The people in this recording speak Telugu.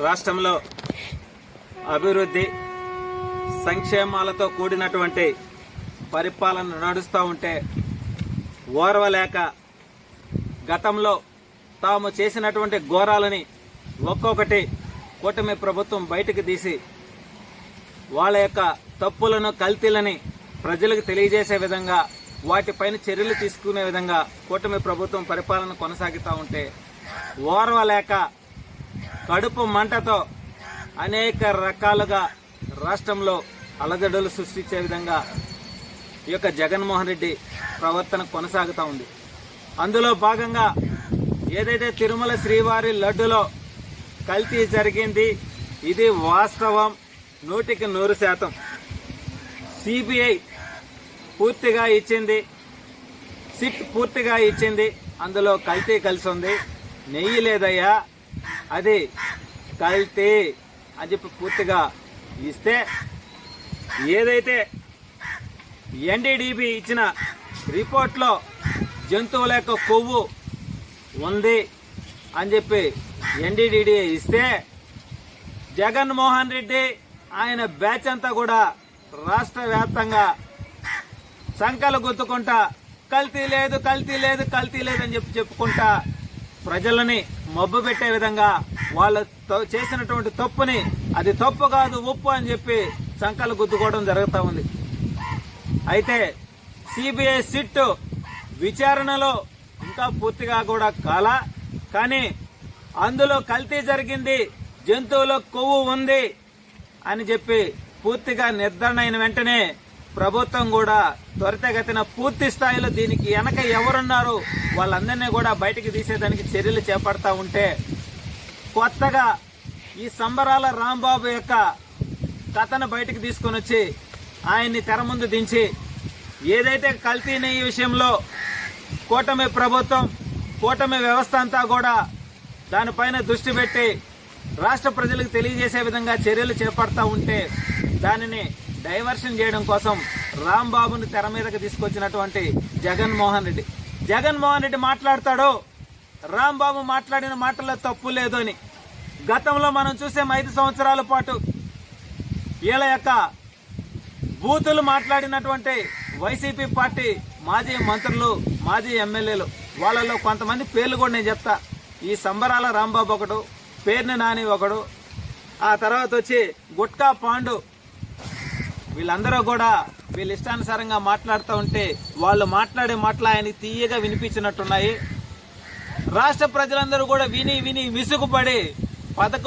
రాష్ట్రంలో అభివృద్ధి సంక్షేమాలతో కూడినటువంటి పరిపాలన నడుస్తూ ఉంటే ఓర్వలేక గతంలో తాము చేసినటువంటి ఘోరాలని ఒక్కొక్కటి కూటమి ప్రభుత్వం బయటకు తీసి వాళ్ళ యొక్క తప్పులను కల్తీలని ప్రజలకు తెలియజేసే విధంగా వాటిపైన చర్యలు తీసుకునే విధంగా కూటమి ప్రభుత్వం పరిపాలన కొనసాగుతూ ఉంటే ఓర్వలేక కడుపు మంటతో అనేక రకాలుగా రాష్ట్రంలో అలజడులు సృష్టించే విధంగా ఈ యొక్క జగన్మోహన్ రెడ్డి ప్రవర్తన కొనసాగుతూ ఉంది. అందులో భాగంగా ఏదైతే తిరుమల శ్రీవారి లడ్డులో కల్తీ జరిగింది ఇది వాస్తవం నూటికి నూరు శాతం. సిబిఐ పూర్తిగా ఇచ్చింది సిట్ పూర్తిగా ఇచ్చింది అందులో కల్తీ కలిసి ఉంది. నెయ్యి లేదయ్యా అది కల్తీ అని చెప్పి పూర్తిగా ఇస్తే ఏదైతే ఎన్డీడీబీ ఇచ్చిన రిపోర్ట్లో జంతువుల యొక్క కొవ్వు ఉంది అని చెప్పి ఎన్డీడీడీ ఇస్తే జగన్మోహన్ రెడ్డి ఆయన బ్యాచ్ అంతా కూడా రాష్ట్ర వ్యాప్తంగా సంకలు గుర్తుకుంటా కల్తీ లేదు కల్తీ లేదు కల్తీ లేదని చెప్పి చెప్పుకుంటా ప్రజలని మబ్బు పెట్టే విధంగా వాళ్ళు త- చేసినటువంటి తప్పుని అది తప్పు కాదు ఉప్పు అని చెప్పి సంకలు గుద్దుకోవడం జరుగుతూ ఉంది. అయితే సిబిఐ సిట్ విచారణలో ఇంకా పూర్తిగా కూడా కాల కానీ అందులో కల్తీ జరిగింది జంతువుల కొవ్వు ఉంది అని చెప్పి పూర్తిగా నిర్ధారణ అయిన వెంటనే ప్రభుత్వం కూడా త్వరితగతిన పూర్తి స్థాయిలో దీనికి వెనక ఎవరున్నారు వాళ్ళందరినీ కూడా బయటికి తీసేదానికి చర్యలు చేపడతా ఉంటే కొత్తగా ఈ సంబరాల రాంబాబు యొక్క కథను బయటకు తీసుకొని వచ్చి ఆయన్ని తెర ముందు దించి ఏదైతే కల్తీ ఈ విషయంలో కూటమి ప్రభుత్వం కూటమి వ్యవస్థ అంతా కూడా దానిపైన దృష్టి పెట్టి రాష్ట్ర ప్రజలకు తెలియజేసే విధంగా చర్యలు చేపడతా ఉంటే దానిని డైవర్షన్ చేయడం కోసం రాంబాబుని తెర మీదకి తీసుకొచ్చినటువంటి జగన్మోహన్ రెడ్డి. జగన్మోహన్ రెడ్డి మాట్లాడతాడు? రాంబాబు మాట్లాడిన మాటల్లో తప్పు లేదు అని. గతంలో మనం చూసాం ఐదు సంవత్సరాల పాటు వీళ్ళ యొక్క బూతులు మాట్లాడినటువంటి వైసీపీ పార్టీ మాజీ మంత్రులు మాజీ ఎమ్మెల్యేలు. వాళ్ళలో కొంతమంది పేర్లు కూడా నేను చెప్తా. ఈ సంబరాల రాంబాబు ఒకడు పేర్ని నాని ఒకడు. ఆ తర్వాత వచ్చి గుట్కా పాండు వీళ్ళందరూ కూడా వీళ్ళ ఇష్టానుసారంగా మాట్లాడుతూ ఉంటే వాళ్ళు మాట్లాడే మాటలు ఆయన తీయగా వినిపించినట్టున్నాయి. రాష్ట్ర ప్రజలందరూ కూడా విని విని విసుగుపడి పథకం